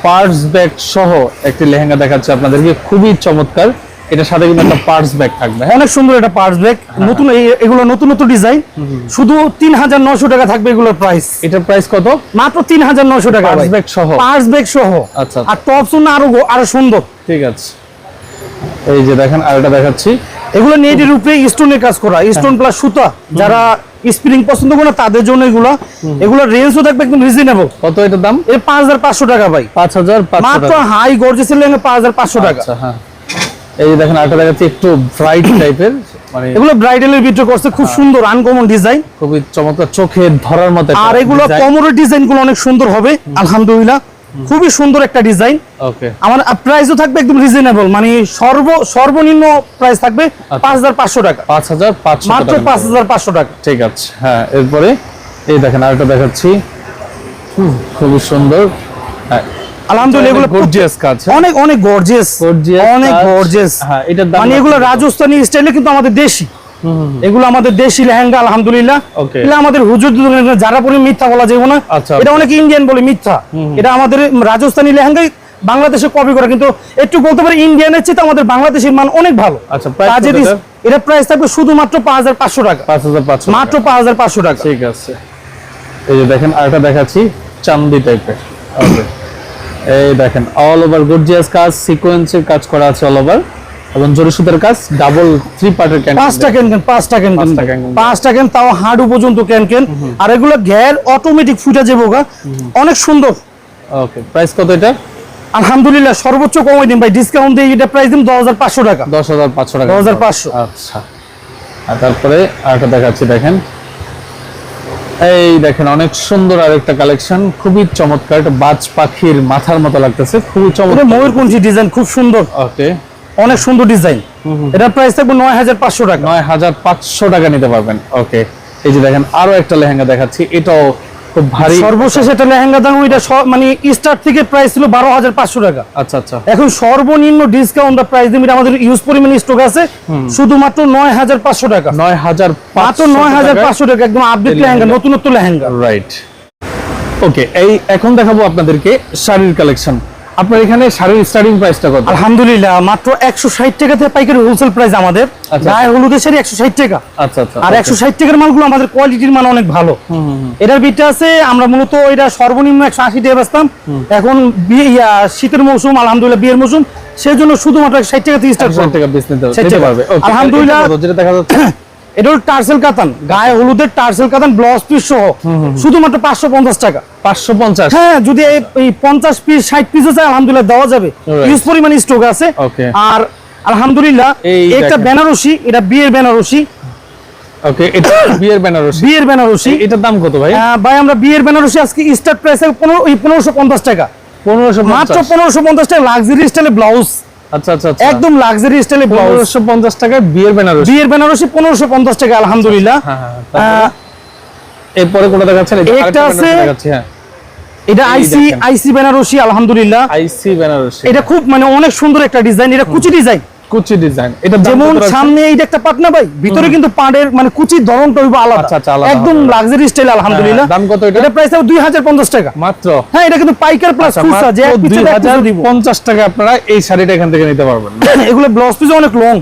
পার্স ব্যাগ সহ একটি লেহেঙ্গা দেখাচ্ছে আপনাদেরকে। খুবই চমৎকার। এটার সাথে কিন্তু একটা পার্স ব্যাগ থাকবে। হ্যাঁ অনেক সুন্দর এটা পার্স ব্যাগ। নতুন এগুলো নতুন নতুন ডিজাইন। শুধু তিন হাজার নশো টাকা থাকবে এগুলোর প্রাইস এটার প্রাইস কত? মাত্র তিন হাজার নশো টাকা পার্স ব্যাগ সহ? পার্স ব্যাগ সহ। আচ্ছা। আর টপস আরও আরও সুন্দর। ঠিক আছে। এই যে দেখেন আর এটা দেখাচ্ছি। এগুলো নেটের উপরে স্টোনের কাজ করা স্টোন প্লাস সুতা যারা স্প্রিং পছন্দ করে না তাদের জন্য এগুলো। এগুলো রেঞ্জও থাকবে একদম রিজনেবল কত এটার দাম? এই পাঁচ হাজার পাঁচশো টাকা ভাই। পাঁচ হাজার পাঁচশো মাত্র হাই গর্জেস লেগে পাঁচ হাজার পাঁচশো টাকা। আচ্ছা হ্যাঁ। এই যে দেখেন আরেকটা দেখাচ্ছি একটু ব্রাইট টাইপের মানে এগুলো ব্রাইডালের ভিতরে করছে খুব সুন্দর আনকমন ডিজাইন খুবই চমৎকার চোখে ধরার মতো আর এগুলো। কমরের ডিজাইনগুলো অনেক সুন্দর হবে আলহামদুলিল্লাহ। খুবই সুন্দর একটা ডিজাইন। আমার প্রাইসও থাকবে একদম রিজনেবল মানে সর্ব সর্বনিম্ন প্রাইস থাকবে পাঁচ হাজার পাঁচশো টাকা। পাঁচ হাজার পাঁচশো মাত্র পাঁচ হাজার পাঁচশো টাকা। ঠিক আছে হ্যাঁ এরপরে এই দেখেন আরেকটা দেখাচ্ছি। খুবই সুন্দর। হ্যাঁ আলহামদুলিল্লাহ এগুলো গর্জিয়াস কাজ হ্যাঁ? অনেক অনেক গর্জিয়াস অনেক। গর্জিয়াস হ্যাঁ, দাম মানে এগুলো? রাজস্থানি স্টাইলে কিন্তু আমাদের দেশি। এগুলো আমাদের দেশি লেহেঙ্গা আলহামদুলিল্লাহ. এগুলো আমাদের হুজুর যারা পরে মিথ্যা বলা যাবে না। আচ্ছা, এটা আচ্ছা। অনেক ইন্ডিয়ান বলে মিথ্যা। এটা আমাদের রাজস্থানি লেহেঙ্গাই বাংলাদেশে কপি করা কিন্তু একটু বলতে পারি ইন্ডিয়ানের চেয়ে আমাদের বাংলাদেশের মান অনেক ভালো। আচ্ছা? এটা? প্রাইস থাকবে শুধুমাত্র পাঁচ হাজার পাঁচশো টাকা। পাঁচ হাজার পাঁচশো মাত্র পাঁচ হাজার পাঁচশো টাকা। ঠিক আছে। এই যে দেখেন আরেকটা দেখাচ্ছি চান্দি টাইপের ওকে। এই দেখেন অল ওভার গর্জিয়াস কাজ সিকোয়েন্সের কাজ করা আছে অল ওভার এবং জরি সুতার কাজ ডাবল থ্রি পার্টের ক্যান পাঁচটা ক্যান ক্যান পাঁচটা ক্যান ক্যান পাঁচটা ক্যান তাও হাঁটু পর্যন্ত ক্যান ক্যান আর এগুলো ঘের অটোমেটিক ফুটে যাব অনেক সুন্দর। ওকে প্রাইস কত এটা? আলহামদুলিল্লাহ সর্বোচ্চ কমাই দিন ভাই। ডিসকাউন্ট দিয়ে এটা প্রাইস দিন দশ হাজার পাঁচশো টাকা। দশ হাজার পাঁচশো টাকা। 10,500 আচ্ছা। আর তারপরে আরেকটা দেখাচ্ছি দেখেন। এই দেখেন অনেক সুন্দর আরেকটা কালেকশন খুবই চমৎকার। এটা বাজ পাখির মাথার মতো লাগতেছে। খুবই চমৎকার। ময়ূরকুঞ্চি ডিজাইন খুব সুন্দর। ওকে অনেক সুন্দর ডিজাইন। এটার প্রাইস থাকবে নয় হাজার পাঁচশো টাকা। নয় হাজার পাঁচশো টাকা নিতে পারবেন। ওকে এই যে দেখেন আরও একটা লেহেঙ্গা দেখাচ্ছি। এটাও খুব ভারী। সর্বশেষ এটা লেহেঙ্গা দাম এটা মানে স্টার্ট থেকে প্রাইস ছিল বারো হাজার পাঁচশো টাকা। আচ্ছা আচ্ছা। এখন সর্বনিম্ন ডিসকাউন্ট প্রাইস আমাদের ইউজ পরিমাণ স্টক আছে। শুধুমাত্র নয় হাজার পাঁচশো টাকা। নয় হাজার মাত্র নয় হাজার পাঁচশো টাকা একদম আপডেট লেহেঙ্গা নতুনত্ব লেহেঙ্গা। রাইট ওকে এই এখন দেখাবো আপনাদেরকে শাড়ির কালেকশন আপনার এখানে শাড়ির স্টার্টিং প্রাইসটা কত? আলহামদুলিল্লাহ মাত্র একশো ষাট টাকা থেকে পাইকারি হোলসেল প্রাইস আমাদের। আচ্ছা। গায়ে হলুদের শাড়ি একশো ষাট টাকা। আচ্ছা আচ্ছা আর একশো ষাট টাকার মালগুলো আমাদের কোয়ালিটির মান অনেক ভালো। এটার বিটটা আছে আমরা মূলত এটা সর্বনিম্ন একশো আশি টাকা বেচতাম। এখন শীতের মৌসুম আলহামদুলিল্লাহ বিয়ের মৌসুম সেই জন্য শুধুমাত্র ষাট টাকা থেকে স্টার্ট টাকা। পারবে। আলহামদুলিল্লাহ। যেটা দেখা যাচ্ছে। এটা হলো টার্সেল কাতান। গায়ে হলুদের টার্সেল কাতান ব্লাউজ পিস সহ। শুধুমাত্র পাঁচশো পঞ্চাশ টাকা। পাঁচশো পঞ্চাশ? হ্যাঁ যদি এই- পঞ্চাশ পিস ষাট পিসও চাই আলহামদুলিল্লাহ দেওয়া যাবে। ইউজ পরিমাণ স্টক আছে। আর আলহামদুলিল্লাহ একটা বেনারসি এটা বিয়ের বেনারসি। ওকে এটা বিয়ের বেনারসি। বিয়ের বেনারসি। এটার দাম কত ভাই? ভাই আমরা বিয়ের বেনারসি আজকে স্টার্ট প্রাইস পনেরো পনেরোশো পঞ্চাশ টাকা। পনেরোশো মাত্র পনেরোশো পঞ্চাশ টাকা লাক্সারি স্টাইলে ব্লাউজ আচ্ছা আচ্ছা আচ্ছা। একদম লাক্সারি স্টাইলে ব্লাউজ পনেরোশো পঞ্চাশ টাকায় বিয়ের বেনারসি। বিয়ের বেনারসি পনেরোশো পঞ্চাশ টাকা আলহামদুলিল্লাহ। হ্যাঁ হ্যাঁ? আহ, এরপরে কোনটা দেখাচ্ছেন? একটা আছে- হ্যাঁ। এটা আইসি আইসি বেনারসি আলহামদুলিল্লাহ। আইসি বেনারসি। এটা খুব মানে অনেক সুন্দর একটা ডিজাইন এটা কুচি ডিজাইন। কুচি ডিজাইন এটা যেমন সামনে এইটা একটা পাট না ভাই ভিতরে কিন্তু পাড়ের মানে কুচির ধরনটা হইবো আলাদা। আচ্ছা, আচ্ছা, আলাদা একদম লাক্সারি স্টাইল আলহামদুলিল্লাহ হ্যাঁ, দাম কত এটা? এটা প্রাইস হাজার পঞ্চাশ টাকা। মাত্র? হ্যাঁ এটা কিন্তু পাইকার প্লাস আচ্ছা, খুচরা যে এক মাত্র পিসে দুই এক হাজার পিসে দিব পঞ্চাশ টাকা আপনারা এই শাড়িটা এখান থেকে নিতে পারবেন। *coughs* এগুলো ব্লাউজ পিস অনেক লং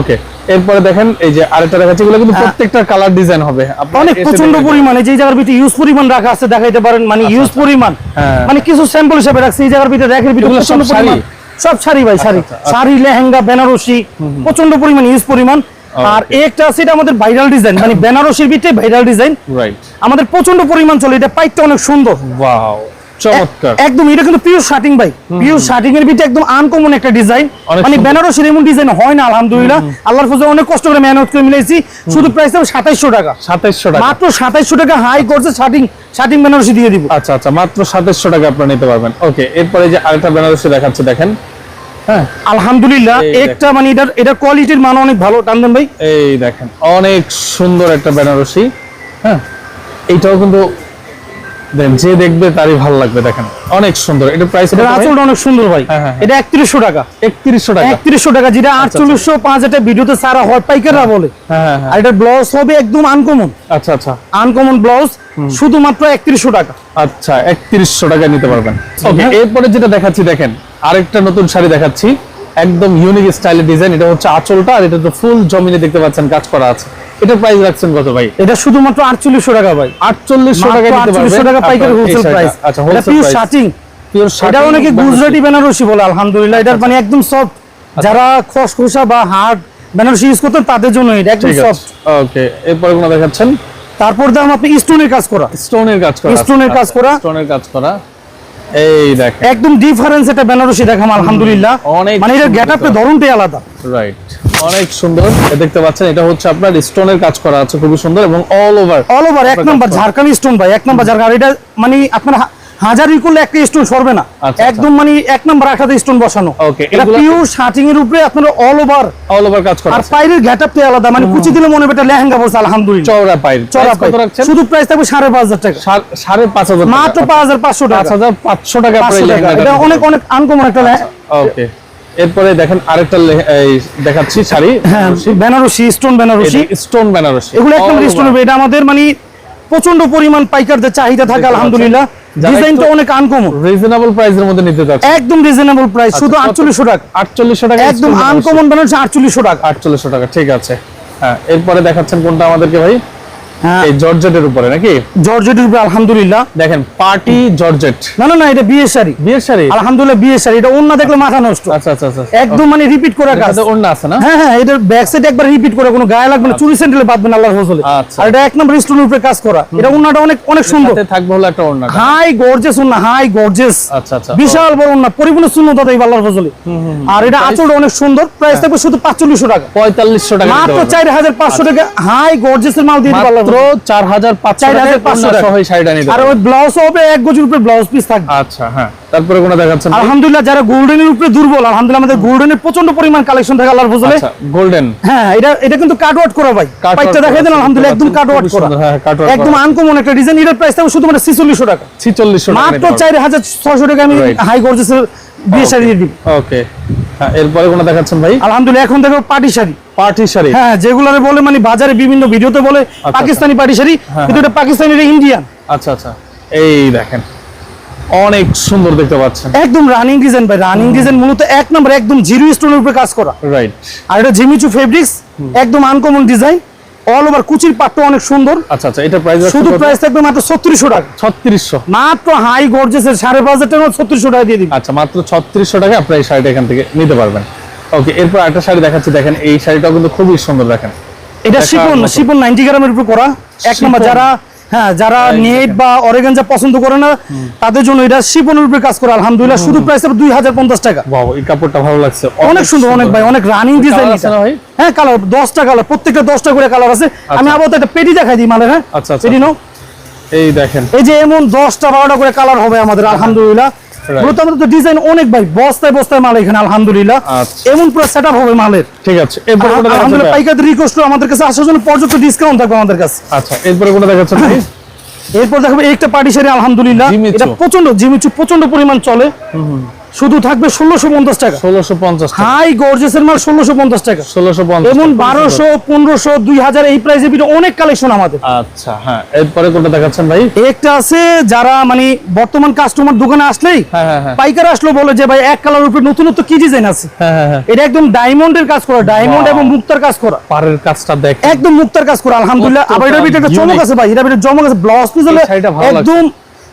ওকে এরপরে দেখেন এই যে আরেকটা দেখাচ্ছি এগুলো কিন্তু প্রত্যেকটা কালার ডিজাইন হবে। অনেক প্রচণ্ড পরিমাণে যে জায়গার ভিতরে ইউজ পরিমাণ রাখা আছে দেখাইতে পারেন। মানে ইউজ পরিমাণ। হ্যাঁ। মানে কিছু স্যাম্পল হিসেবে রাখছে এই জায়গার ভিতরে র্যাকের ভিতরে প্রচণ্ড পরিমাণ? সব শাড়ি ভাই শাড়ি। আচ্ছা, আচ্ছা। শাড়ি লেহেঙ্গা বেনারসি প্রচণ্ড পরিমাণ ইউজ পরিমাণ। আর একটা আছে এটা আমাদের ভাইরাল ডিজাইন মানে বেনারসির ভিতরে ভাইরাল ডিজাইন রাইট আমাদের প্রচণ্ড পরিমাণ চলে এটা পাইকটা অনেক সুন্দর। ওয়াও চমৎকার। একদম এটা কিন্তু পিওর শার্টিং ভাই। পিওর শার্টিং এর ভিতরে একদম আনকমন একটা ডিজাইন মানে বেনারসির এমন ডিজাইন হয় না আলহামদুলিল্লাহ। আল্লাহর ফজলে অনেক কষ্ট করে মেহনত করে মিলাইছি। শুধু প্রাইস টাকা। টাকা। মাত্র টাকা হাই করছে শার্টিং শার্টিং বেনারসি দিয়ে দিব। আচ্ছা আচ্ছা মাত্র সাতাইশশো টাকা আপনারা নিতে পারবেন। ওকে এরপরে যে আরেকটা বেনারসি দেখাচ্ছে দেখেন। হ্যাঁ। আলহামদুলিল্লাহ একটা মানে এটার এটার কোয়ালিটির মান অনেক ভালো টানদেন ভাই। এই দেখেন অনেক সুন্দর একটা বেনারসি হ্যাঁ। এইটাও কিন্তু দেখেন যে দেখবে তারই ভালো লাগবে দেখেন। অনেক সুন্দর এটা প্রাইস এটার আঁচলটা অনেক সুন্দর ভাই। হ্যাঁ, হ্যাঁ। এটা একত্রিশশো টাকা। একত্রিশশো টাকা। একত্রিশশো টাকা যেটা আটচল্লিশশো পাঁচ একটা ভিডিওতে সারা হয় পাইকাররা বলে। হ্যাঁ আর এটা ব্লাউজ হবে একদম আনকমন আচ্ছা আচ্ছা। আনকমন ব্লাউজ শুধুমাত্র একত্রিশশো টাকা। আচ্ছা একত্রিশশো টাকা নিতে পারবেন। ওকে। এরপরে যেটা দেখাচ্ছি দেখেন আরেকটা নতুন শাড়ি দেখাচ্ছি। একদম ইউনিক স্টাইলের ডিজাইন এটা হচ্ছে আঁচলটা আর এটা তো ফুল জমিনে দেখতে পাচ্ছেন কাজ করা আছে। এটার প্রাইস রাখছেন কত ভাই? এটা শুধুমাত্র আটচল্লিশশো টাকা ভাই। আটচল্লিশশো টাকা নিতে টাকা পাইকারি আপনার হোলসেল প্রাইস আচ্ছা এটা হোলসেল প্রাইস শার্টিং পিওর এটা অনেকে গুজরাটি বেনারসি বলে আলহামদুলিল্লাহ। এটার মানে একদম সফট যারা খসখসা বা হার্ড বেনারসি ইউজ করতেন তাদের জন্য এটা একদম সফট ওকে এরপরে কোনো দেখাচ্ছেন? তারপর দাম আপনি স্টোনের কাজ করা। স্টোনের কাজ করা। এর কাজ করা। স্টোনের কাজ করা। এই দেখেন একদম ডিফারেন্স এটা বেনারসি দেখাম আলহামদুলিল্লাহ। অনেক মানে এর সুন্দর গেট আপটা ধরনটাই আলাদা। রাইট অনেক সুন্দর। দেখতে পাচ্ছেন এটা হচ্ছে আপনার স্টোনের কাজ করা আছে খুবই সুন্দর এবং অল ওভার অল ওভার এক নাম্বার ঝাড়খানি স্টোন ভাই এক নাম্বার ঝাড়খান। এটা মানে আপনার হাজার করলে একটা স্টোন সরবে না। আচ্ছা। একদম মানে এক নাম্বার আঠাতে স্টোন বসানো। এটা পিওর শার্টিং এর উপরে আপনার অল ওভার অল ওভার কাজ করা আর পায়ের গেট আপটাই আলাদা মানে কুচি দিলে মনে হবে এটা লেহেঙ্গা বলছে আলহামদুলিল্লাহ। চওড়া চড়া কত রাখছেন? শুধু প্রাইস থাকবে সাড়ে পাঁচ হাজার টাকা। সার- সাড়ে পাঁচ হাজার মাত্র পাঁচ হাজার পাঁচশো পাঁচ টাকা হাজার পাঁচশো টাকা পাঁচশো টাকা। এটা অনেক অনেক আনকমন একটা ওকে এরপরে দেখেন আরেকটা দেখাচ্ছি শাড়ি হ্যাঁ বেনারসি। স্টোন বেনারসি। স্টোন বেনারসি। এগুলো একটা All স্টোন। এটা আমাদের মানে প্রচণ্ড পরিমাণ পাইকারদের চাহিদা থাকে আলহামদুলিল্লাহ। ডিজাইনটা অনেক আনকমন। রিজনেবল প্রাইসের মধ্যে নিতে চাচ্ছি একদম রিজনেবল প্রাইস শুধু কত? আটচল্লিশশো টাকা। আটচল্লিশশো টাকা একদম আনকমন বেনারসি আটচল্লিশশো টাকা। আটচল্লিশশো টাকা ঠিক আছে। হ্যাঁ এরপরে দেখাচ্ছেন কোনটা আমাদেরকে ভাই। এই জর্জেটের উপরে নাকি? জর্জেটের উপরে আলহামদুলিল্লাহ। দেখেন পার্টি জর্জেট। না না না এটা বিয়ে শাড়ি। বিয়ের শাড়ি? আলহামদুলিল্লাহ বিয়ে শাড়ি। এটা অন্য দেখলে মাথা নষ্ট। আচ্ছা আচ্ছা আচ্ছা একদম মানে রিপিট করা কাজ। এটাতে আছে না? হ্যাঁ হ্যাঁ এটার ব্যাক সাইড একবার রিপিট করে কোনো গায়ে লাগবে না চুরি স্যান্ডেলে বাঁধবে না আল্লাহর ফজলে। আচ্ছা। আর এটা এক নম্বর স্টোনের উপরে কাজ করা। এটা অন্যটা অনেক অনেক সুন্দর। থাকবে হলো একটা ওড়না। হাই গর্জেস না হাই গর্জেস আচ্ছা আচ্ছা। বিশাল বড় পরিপূর্ণ আল্লাহর আর এটা আঁচলটা অনেক সুন্দর। প্রাইস থাকবে শুধু পাঁচচল্লিশশো টাকা। পঁয়তাল্লিশশো টাকা মাত্র চার হাজার পাঁচশো টাকা হাই গর্জেসের মাল দিয়ে দিবে আল্লাহর মাত্র। চার হাজার পাঁচশো চার হাজার টাকা পাঁচশো টাকা। সহ এই শাড়িটা নিতে আর ওই ব্লাউজ হবে এক গজের উপরে ব্লাউজ পিস থাকবে। আচ্ছা হ্যাঁ। তারপরে কোনো দেখাচ্ছেন? আলহামদুলিল্লাহ যারা গোল্ডেনের উপরে দুর্বল আলহামদুলিল্লাহ আমাদের গোল্ডেনের প্রচণ্ড পরিমাণ কালেকশন থাকে আল্লাহর ফজলে। আচ্ছা গোল্ডেন হ্যাঁ এটা এটা কিন্তু কাট ওয়ার্ক করা ভাই। Cut দেখাই দেন আলহামদুলিল্লাহ একদম কাট করা। হ্যাঁ, একদম আনকমন একটা ডিজাইন এটার প্রাইস থাকবে শুধুমাত্র ছিচল্লিশশো টাকা। ছিচল্লিশশো টাকা মাত্র আমি হাই গর্জেসের বিয়ে শাড়ি দিয়ে দিই ওকে এরপরে কোনো দেখাচ্ছেন ভাই? আলহামদুলিল্লাহ এখন দেখো পাটি শাড়ি। পার্টি শাড়ি। হ্যাঁ যেগুলোরে বলে মানে বাজারে বিভিন্ন ভিডিওতে বলে পাকিস্তানি পাটি শাড়ি হ্যাঁ, কিন্তু এটা পাকিস্তানি এটা ইন্ডিয়ান আচ্ছা আচ্ছা। এই দেখেন অনেক সুন্দর দেখতে পাচ্ছেন। একদম রানিং ডিজাইন ভাই রানিং ডিজাইন মূলত এক নম্বর একদম জিরো স্টোনের উপরে কাজ করা। রাইট আর এটা জিমিচু ফেব্রিক্স একদম আনকমন ডিজাইন অল ওভার কুচির পাটটা অনেক সুন্দর। আচ্ছা আচ্ছা এটা প্রাইস শুধু প্রাইস থাকবে মাত্র ছত্রিশশো টাকা। ছত্রিশশো। মাত্র হাই গর্জেসের সাড়ে পাঁচ হাজার টাকা ছত্রিশশো টাকা দিয়ে দিবি। আচ্ছা মাত্র ছত্রিশশো টাকা আপনার এই শাড়িটা এখান থেকে নিতে পারবেন। ওকে এরপর একটা শাড়ি দেখাচ্ছি। দেখেন এই শাড়িটাও কিন্তু খুবই সুন্দর দেখেন। এটা শিপন শিপন নাইনটি গ্রামের উপর করা। এক নম্বর যারা হ্যাঁ যারা নেট বা অরেগানজা পছন্দ করে না তাদের জন্য এটা শিপনের উপরে কাজ করে আলহামদুলিল্লাহ। শুধু প্রাইস দুই হাজার পঞ্চাশ টাকা। এই কাপড়টা ভালো লাগছে। অনেক সুন্দর অনেক ভাই অনেক রানিং ডিজাইন? হ্যাঁ কালার দশটা কালার প্রত্যেকটা দশটা করে কালার আছে। আমি আবার একটা পেটি দেখাই দিই মানে হ্যাঁ? আচ্ছা, আচ্ছা। পেটি নাও। এই দেখেন। এই যে এমন দশটা বারোটা করে কালার হবে আমাদের আলহামদুলিল্লাহ. মূলত আমাদের তো ডিজাইন অনেক ভাই বস্তায় বস্তায় মাল এখানে আলহামদুলিল্লাহ আচ্ছা। এমন পুরো সেট হবে মালের ঠিক আছে এরপরে আলহামদুলিল্লাহ ভাই? রিকোয়েস্ট আমাদের কাছে আসার জন্য পর্যাপ্ত ডিসকাউন্ট থাকবে আমাদের কাছে আচ্ছা এরপরে কোনটা দেখাচ্ছেন ভাই? এরপর দেখাবো একটা পার্টি শাড়ি আলহামদুলিল্লাহ জিমিচু। এটা প্রচণ্ড জিমিচু প্রচণ্ড পরিমাণ চলে শুধু থাকবে ষোলোশো পঞ্চাশ টাকা। ষোলোশো পঞ্চাশ হাই গর্জেসের মাল ষোলোশো পঞ্চাশ টাকা। ষোলোশো পঞ্চাশ এমন বারোশো পনেরোশো দুই হাজার এই প্রাইসে অনেক কালেকশন আমাদের। আচ্ছা হ্যাঁ। এরপরে কোনটা দেখাচ্ছেন ভাই? একটা আছে যারা মানে বর্তমান কাস্টমার দোকানে আসলেই হ্যাঁ হ্যাঁ হ্যাঁ। পাইকার আসলো বলে যে ভাই এক কালার উপরে নতুনত্ব কি ডিজাইন আছে? এটা একদম ডায়মন্ডের কাজ করা ডায়মন্ড এবং মুক্তার কাজ করা। পাড়ের কাজটা দেখ একদম মুক্তার কাজ করা আলহামদুলিল্লাহ। আবার এটা ভিতরে একটা চমক আছে ভাই এটা ভিতরে চমক আছে। ব্লাউজ পিস হলে। একদম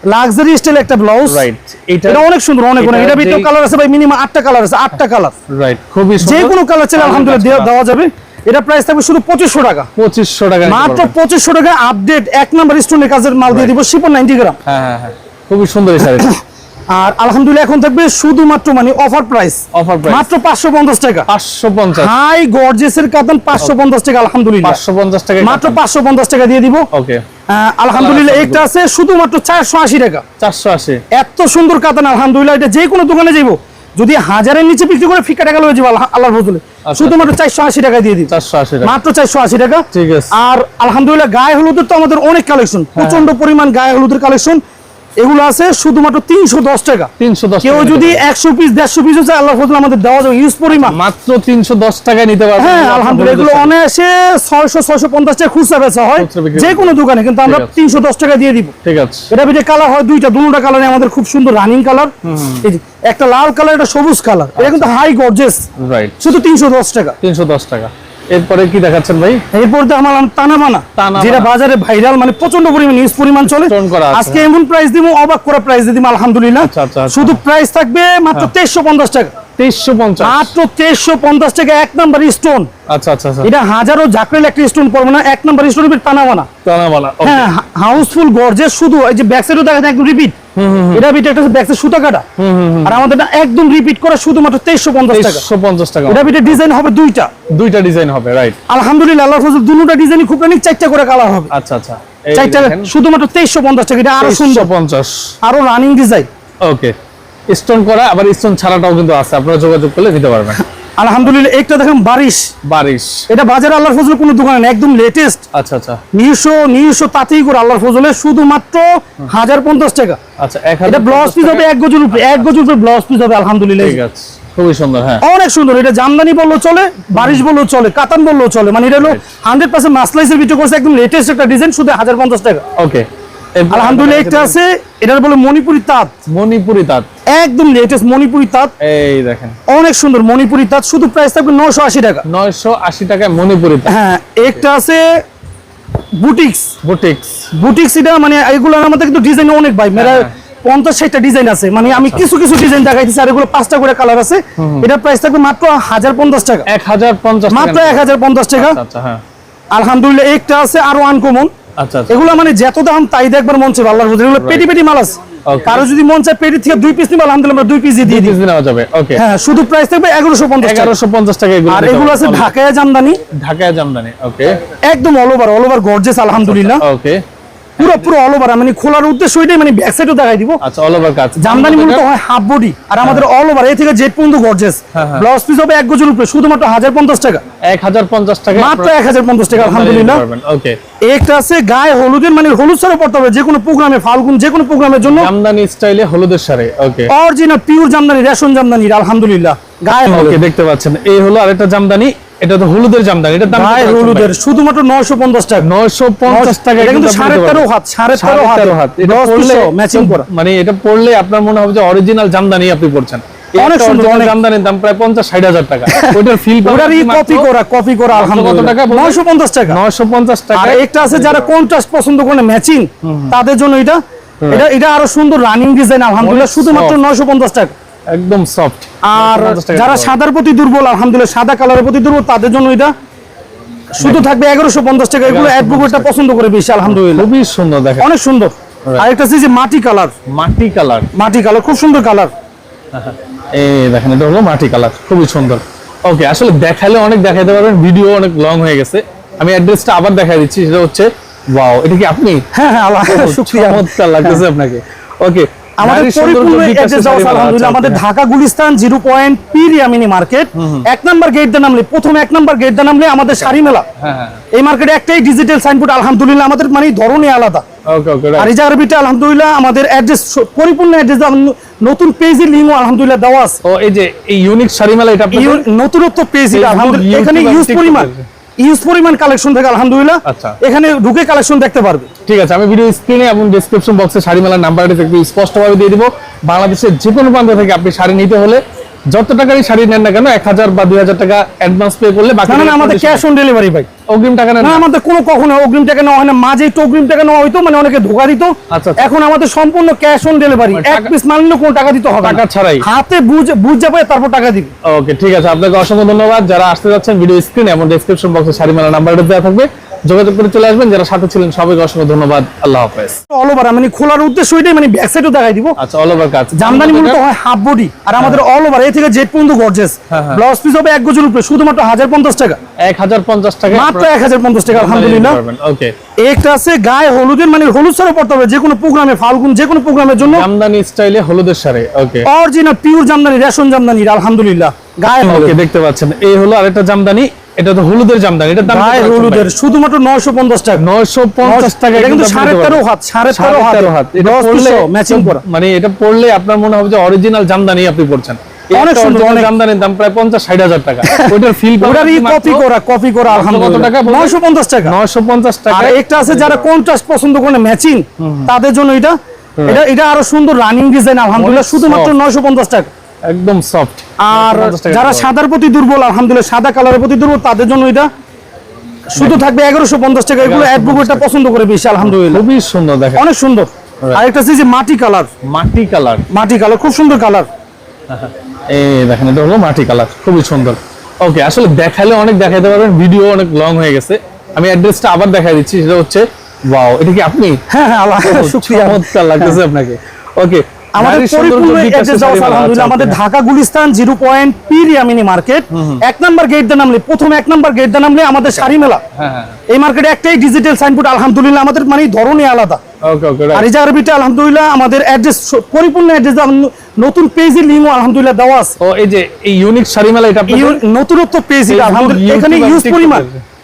লাক্সারি স্টাইল একটা ব্লাউজ রাইট এটা এটা অনেক সুন্দর অনেক অনেক। এটা ভিতরে কালার আছে ভাই মিনিমাম আটটা কালার আছে আটটা কালার রাইট খুবই যে কোনো কালার চাইলে আলহামদুলিল্লাহ দেওয়া- যাবে। এটা প্রাইস থাকবে শুধু পঁচিশশো টাকা। পঁচিশশো টাকা মাত্র। পঁচিশশো টাকা আপডেট এক নাম্বার স্টোনের কাজের মাল দিয়ে দিব শিপন নাইনটি গ্রাম হ্যাঁ হ্যাঁ খুবই সুন্দর শাড়িটা। *coughs* আর আলহামদুলিল্লাহ এখন থাকবে শুধুমাত্র মানে অফার প্রাইস অফার প্রাইস মাত্র পাঁচশো পঞ্চাশ টাকা। পাঁচশো পঞ্চাশ। হাই গর্জেসের কাতান পাঁচশো পঞ্চাশ টাকা আলহামদুলিল্লাহ। পাঁচশো পঞ্চাশ টাকা মাত্র পাঁচশো পঞ্চাশ টাকা দিয়ে দিব। ওকে আলহামদুলিল্লাহ একটা আছে শুধুমাত্র চারশো আশি টাকা। চারশো আশি। এত সুন্দর কাতান আলহামদুলিল্লাহ এটা যে কোনো দোকানে যাইবো। যদি হাজারের নিচে বিক্রি করে ফিকা টাকা লয়ে যাব আল্লাহ- আল্লাহর ফজলে। শুধুমাত্র চারশো আশি টাকা দিয়ে দিব। চারশো আশি মাত্র চারশো আশি টাকা। ঠিক আছে। আর আলহামদুলিল্লাহ গায়ে হলুদের তো আমাদের অনেক কালেকশন প্রচণ্ড পরিমাণ গায়ে হলুদের কালেকশন এগুলো আছে শুধুমাত্র তিনশো দশ টাকা। তিনশো দশ কেউ যদি একশো পিস দেড়শো পিস হচ্ছে আল্লাহ ফজলে আমাদের দেওয়া যাবে ইউজ পরিমাণ। মাত্র তিনশো দশ টাকায় নিতে পারবেন। হ্যাঁ আলহামদুলিল্লাহ এগুলো অনায়াসে ছয়শো ছয়শো পঞ্চাশ টাকা খুচরা বেচা হয়। যে কোনো দোকানে কিন্তু আমরা তিনশো দশ টাকা দিয়ে দিব। ঠিক আছে। এটা ভিতরে কালার হয় দুইটা দুটা কালারে আমাদের খুব সুন্দর রানিং কালার একটা লাল কালার একটা সবুজ কালার এটা কিন্তু হাই গর্জেস রাইট শুধু তিনশো দশ টাকা। তিনশো দশ টাকা। এরপরে কি দেখাচ্ছেন ভাই? এরপর তো আমার টানা মানা টানা যেটা বাজারে ভাইরাল মানে প্রচণ্ড পরিমাণ ইউজ পরিমাণ চলে। আজকে এমন প্রাইস দিব অবাক করা প্রাইস দিব আলহামদুলিল্লাহ। আচ্ছা, আচ্ছা, আচ্ছা। শুধু প্রাইস থাকবে মাত্র তেইশশো পঞ্চাশ টাকা। মাত্র তেইশশো পঞ্চাশ টাকা এক নাম্বার স্টোন আচ্ছা আচ্ছা আচ্ছা। এটা হাজারো জাকরেল একটা স্টোন পড়বে না এক নাম্বার স্টোন টানা বানা হ্যাঁ হাউসফুল শুধু এই যে ব্যাক সাইডও দেখা যায় একদম রিপিট এটা ভিতরে একটা ব্যাক সাইড সুতা কাটা। আর আমাদের একদম রিপিট করা শুধুমাত্র তেইশশো পঞ্চাশ টাকা। পঞ্চাশ টাকা। এটা ডিজাইন হবে দুইটা। দুইটা ডিজাইন হবে রাইট আলহামদুলিল্লাহ আল্লাহ ফজল দুটা ডিজাইন খুব চারটা করে কালার হবে। আচ্ছা আচ্ছা। চারটা শুধুমাত্র তেইশশো পঞ্চাশ টাকা এটা আরও সুন্দর। 1350 আরও রানিং ডিজাইন ওকে স্টোন করা আবার স্টোন ছাড়াটাও কিন্তু আছে। আপনারা যোগাযোগ করলে নিতে পারবেন। আলহামদুলিল্লাহ একটা দেখেন বারিশ। বারিশ। এটা বাজারে আল্লাহর ফজলে কোনো দোকানে নেই, একদম লেটেস্ট আচ্ছা আচ্ছা। নিজস্ব নিজস্ব তাঁতেই করে আল্লাহর ফজলে শুধুমাত্র হাজার পঞ্চাশ টাকা। আচ্ছা এটা ব্লাউজ পিস হবে এক গজের উপরে এক গজের উপরে ব্লাউজ পিস হবে আলহামদুলিল্লাহ। ঠিক আছে খুবই সুন্দর হ্যাঁ। অনেক সুন্দর এটা জামদানি বললেও চলে বারিশ বললেও চলে কাতান বললেও চলে মানে এটা হলো হান্ড্রেড পার্সেন্ট মাসলাইসের ভিতরে করছে একদম লেটেস্ট একটা ডিজাইন শুধু হাজার পঞ্চাশ টাকা। ওকে আলহামদুলিল্লাহ একটা আছে এটার বলে মণিপুরি তাঁত। মণিপুরি তাঁত। একদম লেটেস্ট মণিপুরি তাঁত। এই দেখেন। অনেক সুন্দর মণিপুরি তাঁত শুধু প্রাইস থাকবে নশো আশি টাকা। মণিপুরি তাঁত। হ্যাঁ একটা আছে বুটিক্স। বুটিক্স। বুটিক্স এটা মানে এগুলোর আমাদের কিন্তু ডিজাইন অনেক ভাই। মেরা হ্যাঁ। পঞ্চাশ ষাটটা ডিজাইন আছে। মানে আমি আচ্ছা। কিছু কিছু ডিজাইন দেখাইতেছি আর এগুলো পাঁচটা করে কালার আছে। এটার প্রাইস থাকবে মাত্র হাজার পঞ্চাশ টাকা। এক হাজার পঞ্চাশ মাত্র এক হাজার পঞ্চাশ টাকা। আচ্ছা আচ্ছা হ্যাঁ। আলহামদুলিল্লাহ একটা আছে আরও আনকমন আচ্ছা আচ্ছা। এগুলো মানে যত দাম তাই দেখবার মন চাই আল্লাহর এগুলো পেটি পেটি মাল আছে. কারও যদি মন চায় পেটি থেকে দুই পিস নিবে আলহামদুলিল্লাহ আমরা দুই পিস দিয়ে দিই পিস নেওয়া যাবে। ওকে হ্যাঁ শুধু প্রাইস থাকবে এগারোশো পঞ্চাশ টাকা। এগারোশো পঞ্চাশ টাকা এগুলো আর এগুলো আছে ঢাকায় জামদানি। ঢাকায় জামদানি ওকে একদম all over all over gorgeous আলহামদুলিল্লাহ। ওকে পুরো পুরো অল ওভার মানে খোলার উদ্দেশ্য ওইটাই মানে ব্যাক সাইডও দেখাই দিব। আচ্ছা অল ওভার কাজ। জামদানি মূলত হয় হাফ বডি আর আমাদের অল ওভার এ থেকে জেড পর্যন্ত গর্জেস হ্যাঁ, হ্যাঁ। ব্লাউজ পিস হবে এক গজের উপরে শুধুমাত্র হাজার পঞ্চাশ টাকা। এক হাজার পঞ্চাশ টাকা মাত্র এক হাজার পঞ্চাশ টাকা আলহামদুলিল্লাহ। ওকে একটা আছে গায়ে হলুদের মানে হলুদ ছাড়া পড়তে হবে যে কোনো প্রোগ্রামে ফাল্গুন যে কোনো প্রোগ্রামের জন্য। জামদানি স্টাইলে হলুদের সারে ওকে অরিজিনাল পিওর জামদানি রেশন জামদানি আলহামদুলিল্লাহ। গায়ে ওকে দেখতে পাচ্ছেন এই হলো আরেকটা জামদানি। এটা তো হলুদের জামদানি এটার দাম গায়ে হলুদের শুধুমাত্র নয়শো পঞ্চাশ টাকা। নয়শো পঞ্চাশ টাকা এটা কিন্তু আপনি সাড়ে নিতে তেরো পারবেন। হাত সাড়ে সাড়ে তেরো তেরো হাত এটা ম্যাচিং করা। মানে এটা পড়লে আপনার মনে হবে যে অরিজিনাল জামদানি আপনি পড়ছেন এই অনেক সুন্দর, অনেক। জামদানির দাম প্রায় পঞ্চাশ ষাট হাজার টাকা। ওইটার ফিল কপি করা কপি করা আলহামদুলিল্লাহ। টাকা বললেন? নয়শো পঞ্চাশ টাকা। নয়শো পঞ্চাশ টাকা। আর একটা আছে যারা কন্ট্রাস্ট পছন্দ করে ম্যাচিং তাদের জন্য এটা এটা এটা আরও সুন্দর রানিং ডিজাইন আলহামদুলিল্লাহ শুধুমাত্র soft। নয়শো পঞ্চাশ টাকা। একদম সফট আর যারা সাদার প্রতি দুর্বল আলহামদুলিল্লাহ সাদা কালারের প্রতি দুর্বল তাদের জন্য এটা শুধু থাকবে এগারোশো পঞ্চাশ টাকা। এগুলো 1150 অ্যাডভোকেটটা পছন্দ করে বেশি আলহামদুলিল্লাহ। খুবই সুন্দর দেখেন। অনেক সুন্দর। আরেকটা আছে যে মাটি কালার। মাটি কালার। মাটি কালার খুব সুন্দর কালার। *laughs* এই দেখেন এটা হলো মাটি কালার খুবই সুন্দর। ওকে আসলে দেখালে অনেক দেখাইতে পারবেন ভিডিও অনেক লং হয়ে গেছে। আমি অ্যাড্রেসটা আবার দেখাই দিচ্ছি সেটা হচ্ছে ওয়াও এটা কি আপনি? হ্যাঁ হ্যাঁ চমৎকার লাগতেছে আপনাকে। ওকে আমাদের পরিপূর্ণ অ্যাড্রেস আলহামদুলিল্লাহ। আমাদের Dhaka Gulistan zero point Pir Yameni market. এক নাম্বার গেট দিয়ে নামলে প্রথম এক নাম্বার গেট দিয়ে নামলে আমাদের শাড়ি মেলা। এই মার্কেটে একটাই ডিজিটাল সাইনবোর্ড আলহামদুলিল্লাহ আমাদের মানে ধরনই আলাদা। ওকে ওকে আর এই আরবিটা আলহামদুলিল্লাহ আমাদের অ্যাড্রেস পরিপূর্ণ অ্যাড্রেস নতুন পেজের লিঙ্ক আলহামদুলিল্লাহ দেওয়া আছে। ও এই যে এই ইউনিক শাড়ি মেলা এটা নতুনত্ব পেজ এটা আলহামদুলিল্লাহ। এখানে ইউজ পরিমাণ ইউজ পরিমাণ কালেকশন থেকে আলহামদুলিল্লাহ। আচ্ছা। এখানে ঢুকে কালেকশন দেখতে পারবে। ঠিক আছে আমি ভিডিও স্ক্রিনে এবং ডেসক্রিপশন বক্সে শাড়ি মেলার নাম্বারটা একটু স্পষ্টভাবে দিয়ে দিব। বাংলাদেশের যে কোনো প্রান্ত থেকে আপনি শাড়ি নিতে হলে যত টাকারই শাড়ি নেন না কেন এক হাজার বা দুই হাজার টাকা অ্যাডভান্স পে করলে বাকি না আমাদের ক্যাশ অন ডেলিভারি ভাই। অগ্রিম টাকা না? আমাদের কোনো কখনো অগ্রিম টাকা নেওয়া হয় না। মাঝে একটু অগ্রিম টাকা নেওয়া হইতো মানে অনেকে ধোকা দিত। আচ্ছা, আচ্ছা। এখন আমাদের সম্পূর্ণ ক্যাশ অন ডেলিভারি এক পিস মাল নিলে কোনো টাকা দিতে হবে টাকা ছাড়াই? হাতে বুঝ বুঝ যাবে তারপর টাকা দিবে। ওকে ঠিক আছে আপনাকে অসংখ্য ধন্যবাদ। যারা আসতে যাচ্ছেন ভিডিও স্ক্রিনে এবং ডেসক্রিপশন বক্সে শাড়ি মেলার নাম্বারটা দেওয়া থাকবে। যোগাযোগ করে চলে আসবেন যারা সাথে ছিলেন সবাইকে অসংখ্য ধন্যবাদ। আল্লাহ হাফেজ। অল ওভার মানে খোলার উদ্দেশ্য ওইটাই মানে ব্যাক সাইডও দেখাই দিব। আচ্ছা অল ওভার কাজ। জামদানি মূলত হয় হাফ বডি আর আমাদের অল ওভার এ থেকে জেড পর্যন্ত গর্জেস হ্যাঁ, হ্যাঁ। ব্লাউজ পিস হবে এক গজের উপরে শুধুমাত্র হাজার পঞ্চাশ টাকা। এক হাজার পঞ্চাশ টাকা মাত্র এক হাজার পঞ্চাশ টাকা আলহামদুলিল্লাহ। ওকে একটা আছে গায়ে হলুদের মানে হলুদ ছাড়া পড়তে হবে যে কোনো প্রোগ্রামে ফাল্গুন যে কোনো প্রোগ্রামের জন্য। জামদানি স্টাইলে হলুদের সারে ওকে অরিজিনাল পিওর জামদানি রেশন জামদানি আলহামদুলিল্লাহ। গায়ে হলুদ। ওকে দেখতে পাচ্ছেন এই হলো আরেকটা জামদানি। এটা তো হলুদের জামদানি এটার দাম গায়ে হলুদের শুধুমাত্র নয়শো পঞ্চাশ টাকা। নয়শো পঞ্চাশ টাকা এটা কিন্তু আপনি সাড়ে নিতে তেরো পারবেন। হাত সাড়ে সাড়ে তেরো হাত। হাত। এটা ম্যাচিং করা। মানে এটা আপনার মনে হবে যে অরিজিনাল জামদানি আপনি অনেক সুন্দর, অনেক। জামদানির দাম প্রায় পঞ্চাশ ষাট হাজার টাকা। ওইটার ফিল ওটারই কপি করা কপি করা আলহামদুলিল্লাহ। টাকা বললেন? নয়শো পঞ্চাশ টাকা। নয়শো পঞ্চাশ আর একটা আছে যারা কন্ট্রাস্ট পছন্দ করে ম্যাচিং তাদের জন্য এটা। এটা এটা আরও সুন্দর রানিং ডিজাইন আলহামদুলিল্লাহ শুধুমাত্র soft। নয়শো পঞ্চাশ টাকা। একদম সফট আর যারা সাদার প্রতি দুর্বল আলহামদুলিল্লাহ সাদা কালারের প্রতি দুর্বল তাদের জন্য এটা শুধু থাকবে এগারোশো পঞ্চাশ টাকা এগুলো 1150 অ্যাডভোকেটটা পছন্দ করে বেশি আলহামদুলিল্লাহ। খুবই সুন্দর দেখেন। অনেক সুন্দর। আরেকটা আছে যে মাটি কালার। মাটি কালার। মাটি কালার খুব সুন্দর কালার। *laughs* এই দেখেন এটা হলো মাটি কালার খুবই সুন্দর। ওকে আসলে দেখালে অনেক দেখাইতে পারবেন ভিডিও অনেক লং হয়ে গেছে। আমি অ্যাড্রেসটা আবার দেখাই দিচ্ছি সেটা হচ্ছে ওয়াও এটা কি আপনি? হ্যাঁ হ্যাঁ চমৎকার লাগতেছে আপনাকে। ওকে আমাদের পরিপূর্ণ অ্যাড্রেস দেওয়া আলহামদুলিল্লাহ আমাদের Dhaka Gulistan zero point Pir Yameni market এক নাম্বার গেট দিয়ে নামলে প্রথম এক নাম্বার গেট দিয়ে নামলে আমাদের শাড়ি মেলা হ্যাঁ হ্যাঁ এই মার্কেটে একটাই ডিজিটাল সাইনবোর্ড আলহামদুলিল্লাহ আমাদের মানে ধরনই আলাদা। আর এই আলহামদুলিল্লাহ আমাদের অ্যাড্রেস পরিপূর্ণ অ্যাড্রেস নতুন পেজের লিঙ্ক আলহামদুলিল্লাহ দেওয়া আছে। ও এই যে এই ইউনিক শাড়ি মেলা এটা নতুনত্ব পেজ আলহামদুলিল্লাহ এখানে ইউজ পরিমাণ।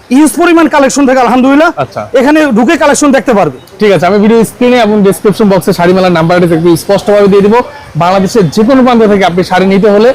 ইউজ পরিমাণ কালেকশন থেকে আলহামদুলিল্লাহ। আচ্ছা। এখানে ঢুকে কালেকশন দেখতে পারবে। ঠিক আছে আমি ভিডিও স্ক্রিনে এবং ডেসক্রিপশন বক্সে শাড়ি মেলার নাম্বারটা স্পষ্টভাবে দিয়ে দিব। বাংলাদেশের যে কোনো প্রান্ত থেকে আপনি শাড়ি নিতে হলে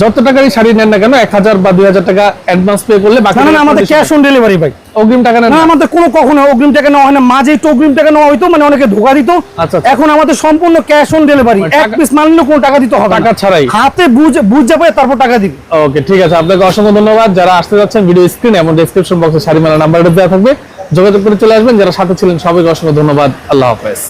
যত টাকারই শাড়ি নেন না কেন এক হাজার বা দুই হাজার টাকা অ্যাডভান্স পে করলে বাকি না আমাদের ক্যাশ অন ডেলিভারি ভাই। অগ্রিম টাকা না না? আমাদের কোনো কখনো অগ্রিম টাকা নেওয়া হয় না মাঝে একটু অগ্রিম টাকা নেওয়া হইতো মানে অনেকে ধোকা দিত। আচ্ছা, আচ্ছা। এখন আমাদের সম্পূর্ণ ক্যাশ অন ডেলিভারি এক পিস মাল নিলে কোনো টাকা দিতে হবে। টাকা ছাড়াই? হাতে বুঝ বুঝ যাবে তারপর টাকা দিবে। ওকে ঠিক আছে। আপনাকে অসংখ্য ধন্যবাদ। যারা আসতে যাচ্ছেন ভিডিও স্ক্রিনে এবং ডেসক্রিপশন বক্সে শাড়ি মেলার নাম্বারটা দেওয়া থাকবে। যোগাযোগ করে চলে আসবেন। যারা সাথে ছিলেন সবাইকে অসংখ্য ধন্যবাদ। আল্লাহ হাফেজ।